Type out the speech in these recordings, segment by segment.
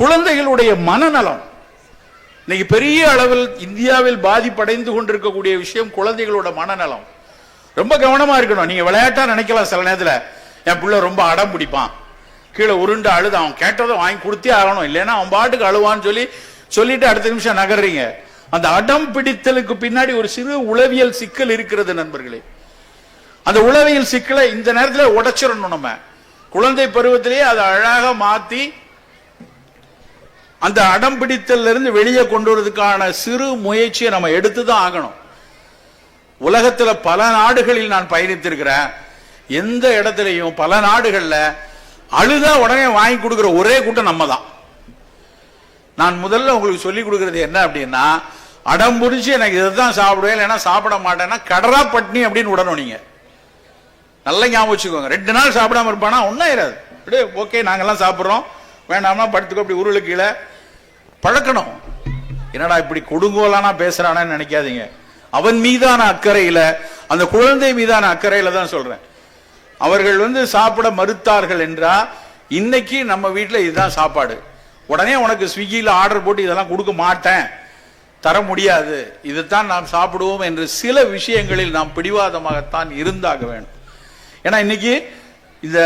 குழந்தைகளுடைய மனநலம். இன்னைக்கு பெரிய அளவில் இந்தியாவில் பாதிப்படைந்து கொண்டிருக்கக்கூடிய விஷயம் குழந்தைகளோட மனநலம். ரொம்ப கவனமா இருக்கணும். நீங்க விளையாட்டா நினைக்கலாம் சில நேரத்தில். என் பிள்ளை ரொம்ப அடம் பிடிப்பான். கீழே உருண்டு அழுது. அவன் கேட்டதை வாங்கி கொடுத்தே ஆகணும். இல்லைன்னா அவன் பாட்டுக்கு அழுவான்னு சொல்லி சொல்லிட்டு அடுத்த நிமிஷம் நகர்றீங்க. அந்த அடம் பிடித்தலுக்கு பின்னாடி ஒரு சிறு உளவியல் சிக்கல் இருக்கிறது நண்பர்களே. அந்த உளவியல் சிக்கலை இந்த நேரத்தில் உடைச்சிடணும் நம்ம. குழந்தை பருவத்திலேயே அதை அழகாக மாற்றி அந்த அடம் பிடித்தல்ல இருந்து வெளியே கொண்டு வரதுக்கான சிறு முயற்சியை நம்ம எடுத்து தான் ஆகணும். உலகத்துல பல நாடுகளில் நான் பயணித்திருக்கிறேன். எந்த இடத்துலையும் பல நாடுகளில் அழுதா உடனே வாங்கி கொடுக்கிற ஒரே கூட்டம் நம்ம தான் நான் முதல்ல உங்களுக்கு சொல்லி கொடுக்கறது என்ன அப்படின்னா அடம் புடிச்சு எனக்கு இதுதான் சாப்பிடுவேன் இல்லைன்னா சாப்பிட மாட்டேன்னா கடரா பட்னி அப்படின்னு விடணும் நீங்க. நல்லா ஞாபகம் வச்சுக்கோங்க. ரெண்டு நாள் சாப்பிடாம இருப்பானா? ஒன்றும் ஆயிராது. அப்படியே ஓகே நாங்கெல்லாம் சாப்பிட்றோம். வேண்டாமா படுத்துக்கோ அப்படி உருளு கீழே பழக்கணும். என்னடா இப்படி கொடுங்கோலானா பேசுறானேன்னு நினைக்காதீங்க. அவன் மீதான அக்கறையில அந்த குழந்தை மீதான அக்கறையில தான் சொல்றேன். அவர்கள் வந்து சாப்பிட மறுத்தார்கள் என்றா இன்னைக்கு நம்ம வீட்டில் இதுதான் சாப்பாடு. உடனே உனக்கு ஸ்விக்கியில் ஆர்டர் போட்டு இதெல்லாம் கொடுக்க மாட்டேன். தர முடியாது. இதுதான் நாம் சாப்பிடுவோம் என்று சில விஷயங்களில் நாம் பிடிவாதமாகத்தான் இருந்தாக வேண்டும். ஏன்னா இன்னைக்கு இந்த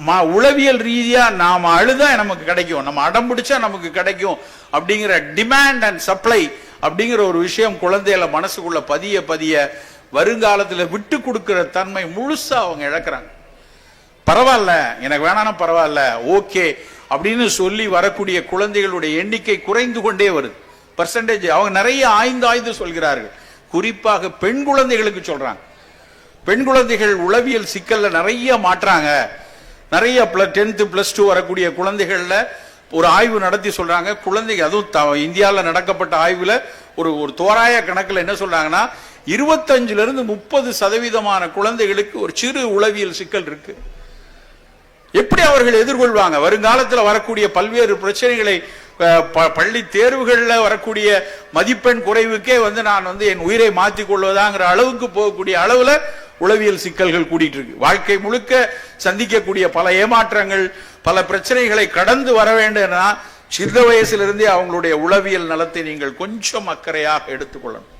மா உளவியல் ரீதியா நாம அழுதா நமக்கு கிடைக்கும். நம்ம அடம் பிடிச்சா நமக்கு கிடைக்கும் அப்படிங்கிற டிமாண்ட் அண்ட் சப்ளை அப்படிங்கிற ஒரு விஷயம் குழந்தைகள மனசுக்குள்ள பதிய பதிய வருங்காலத்துல விட்டு கொடுக்கிற தன்மை முழுசா அவங்க இழக்கிறாங்க. பரவாயில்ல எனக்கு வேணானா பரவாயில்ல ஓகே அப்படின்னு சொல்லி வரக்கூடிய குழந்தைகளுடைய எண்ணிக்கை குறைந்து கொண்டே வருது. பர்சன்டேஜ் அவங்க நிறைய ஆய்ந்து ஆய்ந்து சொல்கிறார்கள். குறிப்பாக பெண் குழந்தைகளுக்கு சொல்றாங்க. பெண் குழந்தைகள் உளவியல் சிக்கல்ல நிறைய மாற்றாங்க. நிறைய டென்த்து ப்ளஸ் டூ வரக்கூடிய குழந்தைகளில் ஒரு ஆய்வு நடத்தி சொல்கிறாங்க குழந்தைங்க அதுவும் த- இந்தியாவில் நடக்கப்பட்ட ஆய்வில் ஒரு ஒரு தோராய கணக்கில் என்ன சொல்கிறாங்கன்னா இருபத்தஞ்சிலிருந்து முப்பது சதவீதமான குழந்தைகளுக்கு ஒரு சிறு உளவியல் சிக்கல் இருக்கு. எப்படி அவர்கள் எதிர்கொள்வாங்க? வருங்காலத்தில் வரக்கூடிய பல்வேறு பிரச்சனைகளை ப- பள்ளி தேர்வுகளில் வரக்கூடிய மதிப்பெண் குறைவுக்கே வந்து நான் வந்து என் உயிரை மாற்றிக் கொள்வதாங்கிற அளவுக்கு போகக்கூடிய அளவில் உளவியல் சிக்கல்கள் கூடிட்டு இருக்கு. வாழ்க்கை முழுக்க சந்திக்கக்கூடிய பல ஏமாற்றங்கள் பல பிரச்சனைகளை கடந்து வர வேண்டும்னா சின்ன வயசிலிருந்தே அவங்களுடைய உளவியல் நலத்தை நீங்கள் கொஞ்சம் அக்கறையாக எடுத்துக்கொள்ளணும்.